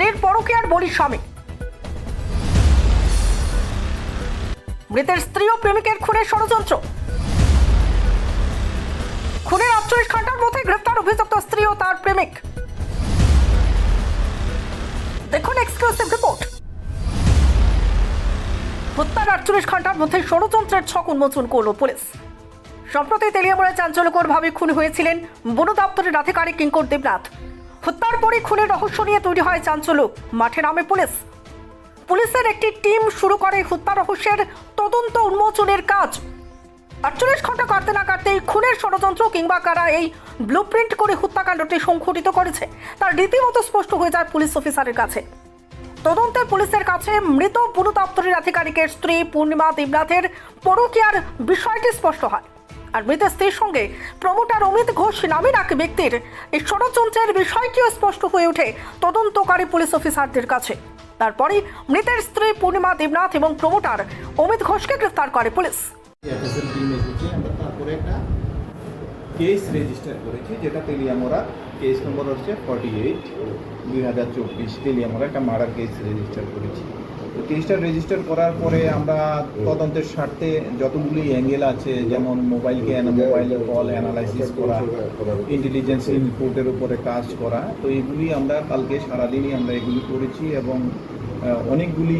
স্ত্রীর পরকীয়ার বলি স্বামী। মৃতের স্ত্রী ও প্রেমিকের খুনের ষড়যন্ত্র। খুনের আটচল্লিশ ঘণ্টার মধ্যে গ্রেফতার অভিযুক্ত স্ত্রী ও তার প্রেমিক। দেখুন এক্সক্লুসিভ রিপোর্ট হত্যার আটচল্লিশ ঘণ্টার মধ্যে ষড়যন্ত্রের ছক উন্মোচন করল পুলিশ। সম্প্রতি তেলিয়ামুড়ায় চাঞ্চল্যকর ভাবে খুন হয়েছিলেন বন দপ্তরের আধিকারিক কিঙ্কর দেবনাথ। হত্যার পরে খুনের রহস্য নিয়ে তৈরি হয় চাঞ্চল্য। মাঠে নামে পুলিশ। পুলিশের একটি টিম শুরু করে হত্যা রহস্যের তদন্ত উন্মোচনের কাজ। আটচল্লিশ ঘণ্টা কাটতে না কাটতেই খুনের ষড়যন্ত্র কিংবা কারা এই ব্লুপ্রিন্ট করে হত্যাকাণ্ডটি সংঘটিত করেছে, তার রীতিমতো স্পষ্ট হয়ে যায় পুলিশ অফিসারের কাছে। তদন্তে পুলিশের কাছে মৃত দপ্তরের আধিকারিকের স্ত্রী পূর্ণিমা দেবনাথের পরকীয়ার বিষয়টি স্পষ্ট হয়। আর মৃতের স্ত্রীর সঙ্গে প্রমোটার অমিত ঘোষ নামের এক ব্যক্তির এই ষড়যন্ত্রের বিষয়টিও স্পষ্ট হয়ে ওঠে তদন্তকারী পুলিশ অফিসারদের কাছে। তারপরে মৃতের স্ত্রী পূর্ণিমা দেবনাথ এবং প্রমোটার অমিত ঘোষকে গ্রেফতার করে পুলিশ। কেস রেজিস্টার করেছি, যেটা তেলিয়ামোড়া কেস নম্বর হচ্ছে ফর্টি এইট দুই হাজার চব্বিশ তেলিয়ামোড়া একটা মার্ডার কেস রেজিস্টার করেছি। কেসটা রেজিস্টার করার পরে আমরা তদন্তের স্বার্থে যতগুলি অ্যাঙ্গেল আছে, যেমন মোবাইলকে মোবাইল কল অ্যানালাইসিস করা ইন্টেলিজেন্স ইনপুটের উপরে কাজ করা, তো এগুলি আমরা কালকে সারাদিনই আমরা এগুলি করেছি এবং অনেকগুলি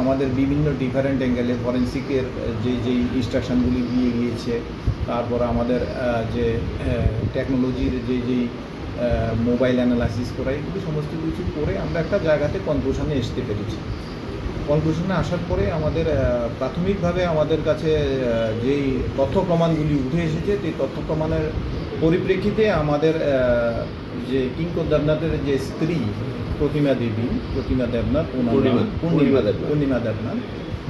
আমাদের বিভিন্ন ডিফারেন্ট অ্যাঙ্গেলে ফরেন্সিকের যে যে ইনস্ট্রাকশনগুলি দিয়ে গিয়েছে, তারপর আমাদের যে টেকনোলজির যে যেই মোবাইল অ্যানালাইসিস করা, এগুলি সমস্ত কিছু করে আমরা একটা জায়গাতে কনক্লুশনে আসতে পেরেছি। কনক্লুশনে আসার পরে আমাদের প্রাথমিকভাবে আমাদের কাছে যেই তথ্য প্রমাণগুলি উঠে এসেছে সেই তথ্য প্রমাণের পরিপ্রেক্ষিতে আমাদের যে কিঙ্কর দেবনাথের যে স্ত্রী প্রতিমা দেবী প্রতিমা দেবনাথ পূর্ণিমা- পূর্ণিমা দেবনাথ। পূর্ণিমা দেবনাথ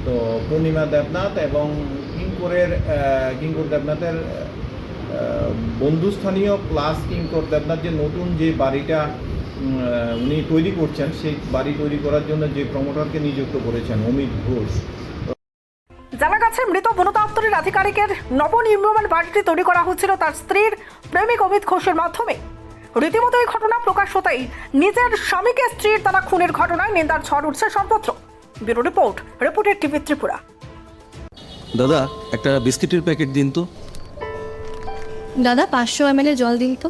তো পূর্ণিমা দেবনাথ এবং কিঙ্করের কিঙ্কর দেবনাথের বন্ধুস্থানীয় প্লাস কিঙ্কর দেবনাথ যে নতুন যে বাড়িটা উনি তৈরি করছেন সেই বাড়ি তৈরি করার জন্য যে প্রমোটরকে নিযুক্ত করেছেন অমিত ঘোষ। জানা গেছে মৃত বন দপ্তরের আধিকারিকের নবনির্মাণ বাড়িটি তৈরি করা হচ্ছিল তার স্ত্রীর প্রেমিক অমিত ঘোষের মাধ্যমে। রীতিমতো এই ঘটনা প্রকাশ হতেই নিজের স্বামীকে স্ত্রীর তারা খুনের ঘটনায় নিন্দার ঝড় উঠছে সর্বত্র। ব্যুরো রিপোর্ট রিপোর্টের টিভি ত্রিপুরা। দাদা একটা বিস্কিটের প্যাকেট দিন তো। দাদা পাঁচশো এম জল দিন তো।